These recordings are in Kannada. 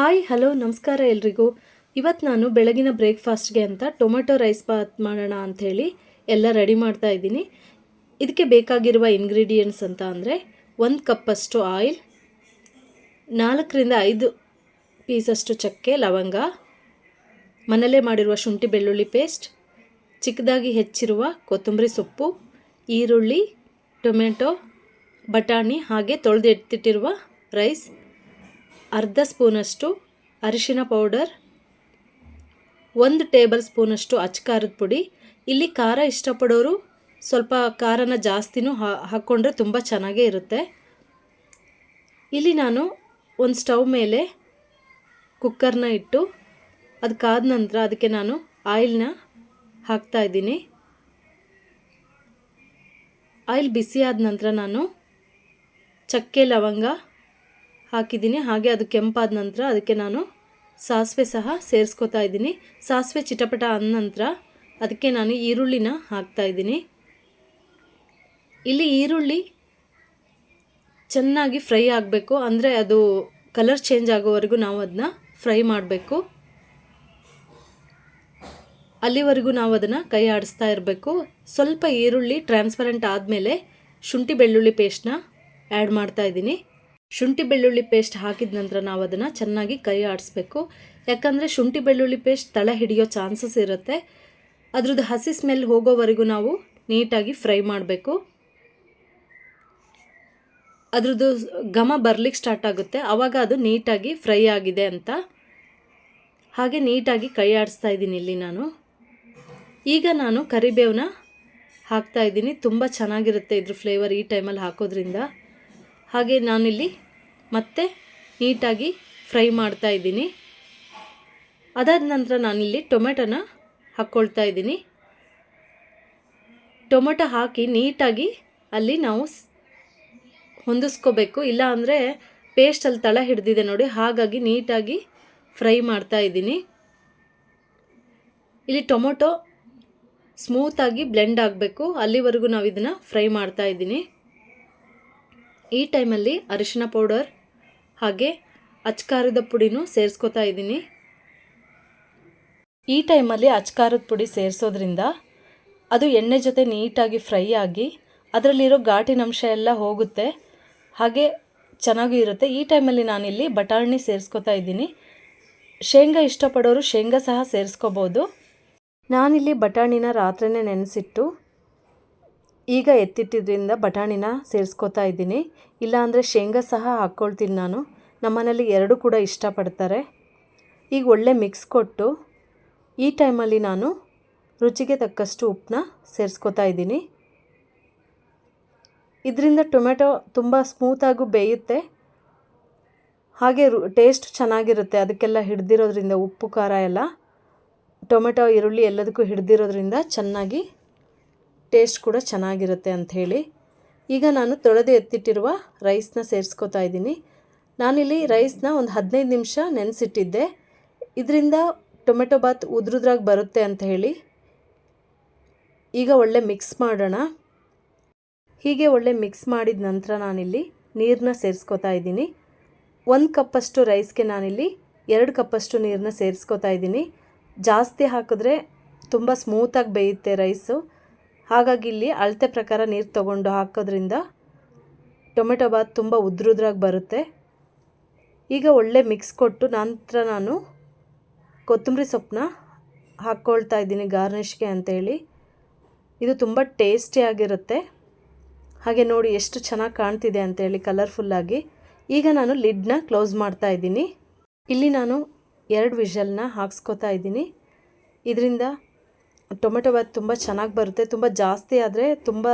ಹಾಯ್, ಹಲೋ, ನಮಸ್ಕಾರ ಎಲ್ರಿಗೂ. ಇವತ್ತು ನಾನು ಬೆಳಗಿನ ಬ್ರೇಕ್ಫಾಸ್ಟ್ಗೆ ಅಂತ ಟೊಮೆಟೊ ರೈಸ್ ಬಾತ್ ಮಾಡೋಣ ಅಂಥೇಳಿ ಎಲ್ಲ ರೆಡಿ ಮಾಡ್ತಾ ಇದ್ದೀನಿ. ಇದಕ್ಕೆ ಬೇಕಾಗಿರುವ ಇಂಗ್ರೀಡಿಯೆಂಟ್ಸ್ ಅಂತ ಅಂದರೆ ಒಂದು ಕಪ್ಪಷ್ಟು ಆಯಿಲ್, ನಾಲ್ಕರಿಂದ ಐದು ಪೀಸಷ್ಟು ಚಕ್ಕೆ ಲವಂಗ, ಮನೆಯಲ್ಲೇ ಮಾಡಿರುವ ಶುಂಠಿ ಬೆಳ್ಳುಳ್ಳಿ ಪೇಸ್ಟ್, ಚಿಕ್ಕದಾಗಿ ಹೆಚ್ಚಿರುವ ಕೊತ್ತಂಬರಿ ಸೊಪ್ಪು, ಈರುಳ್ಳಿ, ಟೊಮೆಟೊ, ಬಟಾಣಿ ಹಾಗೆ ತೊಳೆದು ರೈಸ್ ಅರ್ಧ ಸ್ಪೂನಷ್ಟು ಅರಿಶಿನ ಪೌಡರ್, ಒಂದು ಟೇಬಲ್ ಸ್ಪೂನಷ್ಟು ಅಚ್ಕಾರದ ಪುಡಿ. ಇಲ್ಲಿ ಖಾರ ಇಷ್ಟಪಡೋರು ಸ್ವಲ್ಪ ಖಾರನ ಜಾಸ್ತಿನೂ ಹಾಕ್ಕೊಂಡ್ರೆ ತುಂಬ ಚೆನ್ನಾಗೇ ಇರುತ್ತೆ. ಇಲ್ಲಿ ನಾನು ಒಂದು ಸ್ಟವ್ ಮೇಲೆ ಕುಕ್ಕರ್ನ ಇಟ್ಟು ಅದು ಕಾದ ನಂತರ ಅದಕ್ಕೆ ನಾನು ಆಯಿಲ್ನ ಹಾಕ್ತಾ ಇದ್ದೀನಿ. ಆಯಿಲ್ ಬಿಸಿ ಆದ ನಂತರ ನಾನು ಚಕ್ಕೆ ಲವಂಗ ಹಾಕಿದ್ದೀನಿ. ಹಾಗೆ ಅದು ಕೆಂಪಾದ ನಂತರ ಅದಕ್ಕೆ ನಾನು ಸಾಸಿವೆ ಸಹ ಸೇರಿಸ್ಕೊತಾ ಇದ್ದೀನಿ. ಸಾಸಿವೆ ಚಿಟಪಟ ಅಂದ ನಂತರ ಅದಕ್ಕೆ ನಾನು ಈರುಳ್ಳಿನ ಹಾಕ್ತಾ ಇದ್ದೀನಿ. ಇಲ್ಲಿ ಈರುಳ್ಳಿ ಚೆನ್ನಾಗಿ ಫ್ರೈ ಆಗಬೇಕು. ಅಂದರೆ ಅದು ಕಲರ್ ಚೇಂಜ್ ಆಗೋವರೆಗೂ ನಾವು ಅದನ್ನ ಫ್ರೈ ಮಾಡಬೇಕು. ಅಲ್ಲಿವರೆಗೂ ನಾವು ಅದನ್ನು ಕೈ ಆಡಿಸ್ತಾ ಇರಬೇಕು. ಸ್ವಲ್ಪ ಈರುಳ್ಳಿ ಟ್ರಾನ್ಸ್ಪರೆಂಟ್ ಆದಮೇಲೆ ಶುಂಠಿ ಬೆಳ್ಳುಳ್ಳಿ ಪೇಸ್ಟ್ನ ಆ್ಯಡ್ ಮಾಡ್ತಾ ಇದ್ದೀನಿ. ಶುಂಠಿ ಬೆಳ್ಳುಳ್ಳಿ ಪೇಸ್ಟ್ ಹಾಕಿದ ನಂತರ ನಾವು ಅದನ್ನು ಚೆನ್ನಾಗಿ ಕೈ ಆಡಿಸ್ಬೇಕು. ಯಾಕಂದರೆ ಶುಂಠಿ ಬೆಳ್ಳುಳ್ಳಿ ಪೇಸ್ಟ್ ತಳ ಹಿಡಿಯೋ ಚಾನ್ಸಸ್ ಇರುತ್ತೆ. ಅದ್ರದ್ದು ಹಸಿ ಸ್ಮೆಲ್ ಹೋಗೋವರೆಗೂ ನಾವು ನೀಟಾಗಿ ಫ್ರೈ ಮಾಡಬೇಕು. ಅದ್ರದ್ದು ಘಮ ಬರ್ಲಿಕ್ಕೆ ಸ್ಟಾರ್ಟ್ ಆಗುತ್ತೆ. ಆವಾಗ ಅದು ನೀಟಾಗಿ ಫ್ರೈ ಆಗಿದೆ ಅಂತ. ಹಾಗೆ ನೀಟಾಗಿ ಕೈ ಆಡಿಸ್ತಾ ಇದ್ದೀನಿ ಇಲ್ಲಿ ನಾನು. ಈಗ ನಾನು ಕರಿಬೇವನ್ನ ಹಾಕ್ತಾ ಇದ್ದೀನಿ. ತುಂಬ ಚೆನ್ನಾಗಿರುತ್ತೆ ಇದ್ರ ಫ್ಲೇವರ್ ಈ ಟೈಮಲ್ಲಿ ಹಾಕೋದ್ರಿಂದ. ಹಾಗೆ ನಾನಿಲ್ಲಿ ಮತ್ತೆ ನೀಟಾಗಿ ಫ್ರೈ ಮಾಡ್ತಾ ಇದ್ದೀನಿ. ಅದಾದ ನಂತರ ನಾನಿಲ್ಲಿ ಟೊಮೆಟೊನ ಹಾಕ್ಕೊಳ್ತಾ ಇದ್ದೀನಿ. ಟೊಮೆಟೊ ಹಾಕಿ ನೀಟಾಗಿ ಅಲ್ಲಿ ನಾವು ಹೊಂದಿಸ್ಕೋಬೇಕು. ಇಲ್ಲ ಅಂದರೆ ಪೇಸ್ಟಲ್ಲಿ ತಳ ಹಿಡಿದಿದೆ ನೋಡಿ, ಹಾಗಾಗಿ ನೀಟಾಗಿ ಫ್ರೈ ಮಾಡ್ತಾ ಇದ್ದೀನಿ. ಇಲ್ಲಿ ಟೊಮೊಟೊ ಸ್ಮೂತಾಗಿ ಬ್ಲೆಂಡ್ ಆಗಬೇಕು. ಅಲ್ಲಿವರೆಗೂ ನಾವು ಇದನ್ನು ಫ್ರೈ ಮಾಡ್ತಾ ಇದ್ದೀನಿ. ಈ ಟೈಮಲ್ಲಿ ಅರಿಶಿನ ಪೌಡರ್ ಹಾಗೆ ಅಚ್ಕಾರದ ಪುಡಿನೂ ಸೇರಿಸ್ಕೊತಾ ಇದ್ದೀನಿ. ಈ ಟೈಮಲ್ಲಿ ಅಚ್ಕಾರದ ಪುಡಿ ಸೇರಿಸೋದ್ರಿಂದ ಅದು ಎಣ್ಣೆ ಜೊತೆ ನೀಟಾಗಿ ಫ್ರೈ ಆಗಿ ಅದರಲ್ಲಿರೋ ಘಾಟಿನಂಶ ಎಲ್ಲ ಹೋಗುತ್ತೆ. ಹಾಗೆ ಚೆನ್ನಾಗೂ ಇರುತ್ತೆ. ಈ ಟೈಮಲ್ಲಿ ನಾನಿಲ್ಲಿ ಬಟಾಣಿ ಸೇರಿಸ್ಕೊತಾ ಇದ್ದೀನಿ. ಶೇಂಗಾ ಇಷ್ಟಪಡೋರು ಶೇಂಗಾ ಸಹ ಸೇರಿಸ್ಕೋಬೋದು. ನಾನಿಲ್ಲಿ ಬಟಾಣಿನ ರಾತ್ರಿನೇ ನೆನೆಸಿಟ್ಟು ಈಗ ಎತ್ತಿಟ್ಟಿದ್ರಿಂದ ಬಟಾಣಿನ ಸೇರಿಸ್ಕೋತಾ ಇದ್ದೀನಿ. ಇಲ್ಲಾಂದರೆ ಶೇಂಗಾ ಸಹ ಹಾಕ್ಕೊಳ್ತೀನಿ ನಾನು. ನಮ್ಮನೇಲಿ ಎರಡು ಕೂಡ ಇಷ್ಟಪಡ್ತಾರೆ. ಈಗ ಒಳ್ಳೆ ಮಿಕ್ಸ್ ಕೊಟ್ಟು ಈ ಟೈಮಲ್ಲಿ ನಾನು ರುಚಿಗೆ ತಕ್ಕಷ್ಟು ಉಪ್ಪನ್ನ ಸೇರಿಸ್ಕೋತಾ ಇದ್ದೀನಿ. ಇದರಿಂದ ಟೊಮೆಟೊ ತುಂಬ ಸ್ಮೂತಾಗೂ ಬೇಯುತ್ತೆ. ಹಾಗೆ ರು, ಟೇಸ್ಟ್ ಚೆನ್ನಾಗಿರುತ್ತೆ. ಅದಕ್ಕೆಲ್ಲ ಹಿಡ್ದಿರೋದ್ರಿಂದ ಉಪ್ಪು, ಖಾರ ಎಲ್ಲ. ಟೊಮೆಟೊ, ಈರುಳ್ಳಿ ಎಲ್ಲದಕ್ಕೂ ಹಿಡ್ದಿರೋದ್ರಿಂದ ಚೆನ್ನಾಗಿ ಟೇಸ್ಟ್ ಕೂಡ ಚೆನ್ನಾಗಿರುತ್ತೆ ಅಂಥೇಳಿ. ಈಗ ನಾನು ತೊಳೆದು ಎತ್ತಿಟ್ಟಿರುವ ರೈಸ್ನ ಸೇರಿಸ್ಕೋತಾ ಇದ್ದೀನಿ. ನಾನಿಲ್ಲಿ ರೈಸ್ನ ಒಂದು ಹದಿನೈದು ನಿಮಿಷ ನೆನೆಸಿಟ್ಟಿದ್ದೆ. ಇದರಿಂದ ಟೊಮೆಟೊ ಬಾತ್ ಉದ್ರುದ್ರಾಗಿ ಬರುತ್ತೆ ಅಂತ ಹೇಳಿ ಈಗ ಒಳ್ಳೆ ಮಿಕ್ಸ್ ಮಾಡೋಣ. ಹೀಗೆ ಒಳ್ಳೆ ಮಿಕ್ಸ್ ಮಾಡಿದ ನಂತರ ನಾನಿಲ್ಲಿ ನೀರನ್ನ ಸೇರಿಸ್ಕೋತಾ ಇದ್ದೀನಿ. ಒಂದು ಕಪ್ಪಷ್ಟು ರೈಸ್ಗೆ ನಾನಿಲ್ಲಿ ಎರಡು ಕಪ್ಪಷ್ಟು ನೀರನ್ನ ಸೇರಿಸ್ಕೋತಾ ಇದ್ದೀನಿ. ಜಾಸ್ತಿ ಹಾಕಿದ್ರೆ ತುಂಬ ಸ್ಮೂತಾಗಿ ಬೇಯುತ್ತೆ ರೈಸು ಹಾಗಾಗಿ ಇಲ್ಲಿ ಅಳತೆ ಪ್ರಕಾರ ನೀರು ತೊಗೊಂಡು ಹಾಕೋದ್ರಿಂದ ಟೊಮೆಟೊ ಬಾತ್ ತುಂಬ ಉದ್ರುದ್ರಾಗಿ ಬರುತ್ತೆ. ಈಗ ಒಳ್ಳೆ ಮಿಕ್ಸ್ ಕೊಟ್ಟು ನಂತರ ನಾನು ಕೊತ್ತಂಬರಿ ಸೊಪ್ಪನ್ನ ಹಾಕ್ಕೊಳ್ತಾ ಇದ್ದೀನಿ ಗಾರ್ನಿಷ್ಗೆ ಅಂತೇಳಿ. ಇದು ತುಂಬ ಟೇಸ್ಟಿಯಾಗಿರುತ್ತೆ ಹಾಗೆ ನೋಡಿ ಎಷ್ಟು ಚೆನ್ನಾಗಿ ಕಾಣ್ತಿದೆ ಅಂತೇಳಿ ಕಲರ್ಫುಲ್ಲಾಗಿ ಈಗ ನಾನು ಲಿಡ್ನ ಕ್ಲೋಸ್ ಮಾಡ್ತಾ ಇದ್ದೀನಿ. ಇಲ್ಲಿ ನಾನು ಎರಡು ವಿಷಲ್ನ ಹಾಕ್ಸ್ಕೊತಾ ಇದ್ದೀನಿ. ಇದರಿಂದ ಟೊಮೆಟೊ ಬಾತ್ ತುಂಬ ಚೆನ್ನಾಗಿ ಬರುತ್ತೆ, ತುಂಬ ಜಾಸ್ತಿ ಆದರೆ ತುಂಬ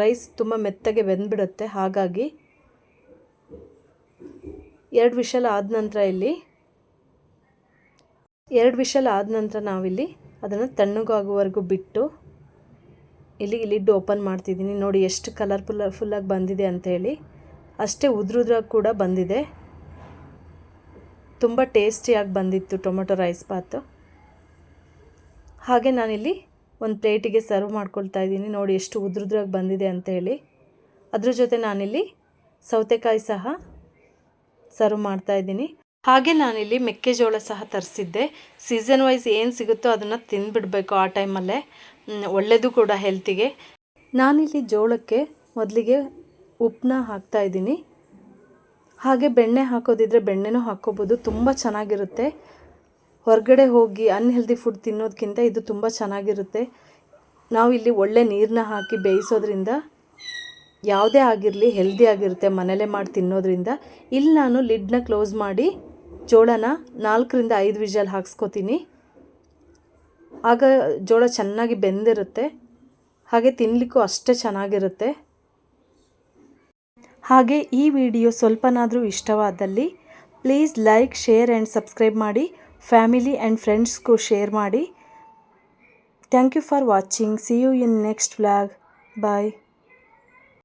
ರೈಸ್ ತುಂಬ ಮೆತ್ತಗೆ ಬೆಂದ್ಬಿಡುತ್ತೆ. ಹಾಗಾಗಿ ಎರಡು ವಿಷಲ್ ಆದ ನಂತರ ಇಲ್ಲಿ, ಎರಡು ವಿಷಲ್ ಆದ ನಂತರ ನಾವಿಲ್ಲಿ ಅದನ್ನು ತಣ್ಣಗಾಗುವವರೆಗೂ ಬಿಟ್ಟು ಇಲ್ಲಿ ಲಿಡ್ ಓಪನ್ ಮಾಡ್ತಿದ್ದೀನಿ. ನೋಡಿ ಎಷ್ಟು ಕಲರ್ಫುಲ್ ಫುಲ್ಲಾಗಿ ಬಂದಿದೆ ಅಂಥೇಳಿ ಅಷ್ಟೇ ಉದ್ರುದ್ರಾಗಿ ಕೂಡ ಬಂದಿದೆ. ತುಂಬ ಟೇಸ್ಟಿಯಾಗಿ ಬಂದಿತ್ತು ಟೊಮೊಟೊ ರೈಸ್ ಬಾತು ಹಾಗೆ ನಾನಿಲ್ಲಿ ಒಂದು ಪ್ಲೇಟಿಗೆ ಸರ್ವ್ ಮಾಡ್ಕೊಳ್ತಾ ಇದ್ದೀನಿ. ನೋಡಿ ಎಷ್ಟು ಉದ್ರುದ್ರಾಗಿ ಬಂದಿದೆ ಅಂತ ಹೇಳಿ. ಅದ್ರ ಜೊತೆ ನಾನಿಲ್ಲಿ ಸೌತೆಕಾಯಿ ಸಹ ಸರ್ವ್ ಮಾಡ್ತಾ ಇದ್ದೀನಿ. ಹಾಗೆ ನಾನಿಲ್ಲಿ ಮೆಕ್ಕೆಜೋಳ ಸಹ ತರಿಸಿದ್ದೆ. ಸೀಸನ್ ವೈಸ್ ಏನು ಸಿಗುತ್ತೋ ಅದನ್ನು ತಿಂದುಬಿಡಬೇಕು ಆ ಟೈಮಲ್ಲೇ. ಒಳ್ಳೆಯದು ಕೂಡ ಹೆಲ್ತಿಗೆ. ನಾನಿಲ್ಲಿ ಜೋಳಕ್ಕೆ ಮೊದಲಿಗೆ ಉಪ್ಪನ್ನ ಹಾಕ್ತಾ ಇದ್ದೀನಿ. ಹಾಗೆ ಬೆಣ್ಣೆ ಹಾಕೋದಿದ್ರೆ ಬೆಣ್ಣೆನೂ ಹಾಕ್ಕೋಬೋದು. ತುಂಬ ಚೆನ್ನಾಗಿರುತ್ತೆ. ಹೊರಗಡೆ ಹೋಗಿ ಅನ್ಹೆಲ್ದಿ ಫುಡ್ ತಿನ್ನೋದಕ್ಕಿಂತ ಇದು ತುಂಬ ಚೆನ್ನಾಗಿರುತ್ತೆ. ನಾವು ಇಲ್ಲಿ ಒಳ್ಳೆ ನೀರನ್ನ ಹಾಕಿ ಬೇಯಿಸೋದ್ರಿಂದ ಯಾವುದೇ ಆಗಿರಲಿ ಹೆಲ್ದಿ ಆಗಿರುತ್ತೆ ಮನೇಲೇ ಮಾಡಿ ತಿನ್ನೋದ್ರಿಂದ. ಇಲ್ಲಿ ನಾನು ಲಿಡ್ನ ಕ್ಲೋಸ್ ಮಾಡಿ ಜೋಳನ ನಾಲ್ಕರಿಂದ ಐದು ವಿಷಲ್ ಹಾಕ್ಸ್ಕೊತೀನಿ. ಆಗ ಜೋಳ ಚೆನ್ನಾಗಿ ಬೆಂದಿರುತ್ತೆ. ಹಾಗೆ ತಿನ್ನಲಿಕ್ಕೂ ಅಷ್ಟೇ ಚೆನ್ನಾಗಿರುತ್ತೆ. ಹಾಗೆ ಈ ವಿಡಿಯೋ ಸ್ವಲ್ಪನಾದರೂ ಇಷ್ಟವಾದಲ್ಲಿ please like share and subscribe ಮಾಡಿ. ಫ್ಯಾಮಿಲಿ ಆ್ಯಂಡ್ ಫ್ರೆಂಡ್ಸ್ಗೂ ಶೇರ್ ಮಾಡಿ. Thank you for watching. See you in next vlog. Bye.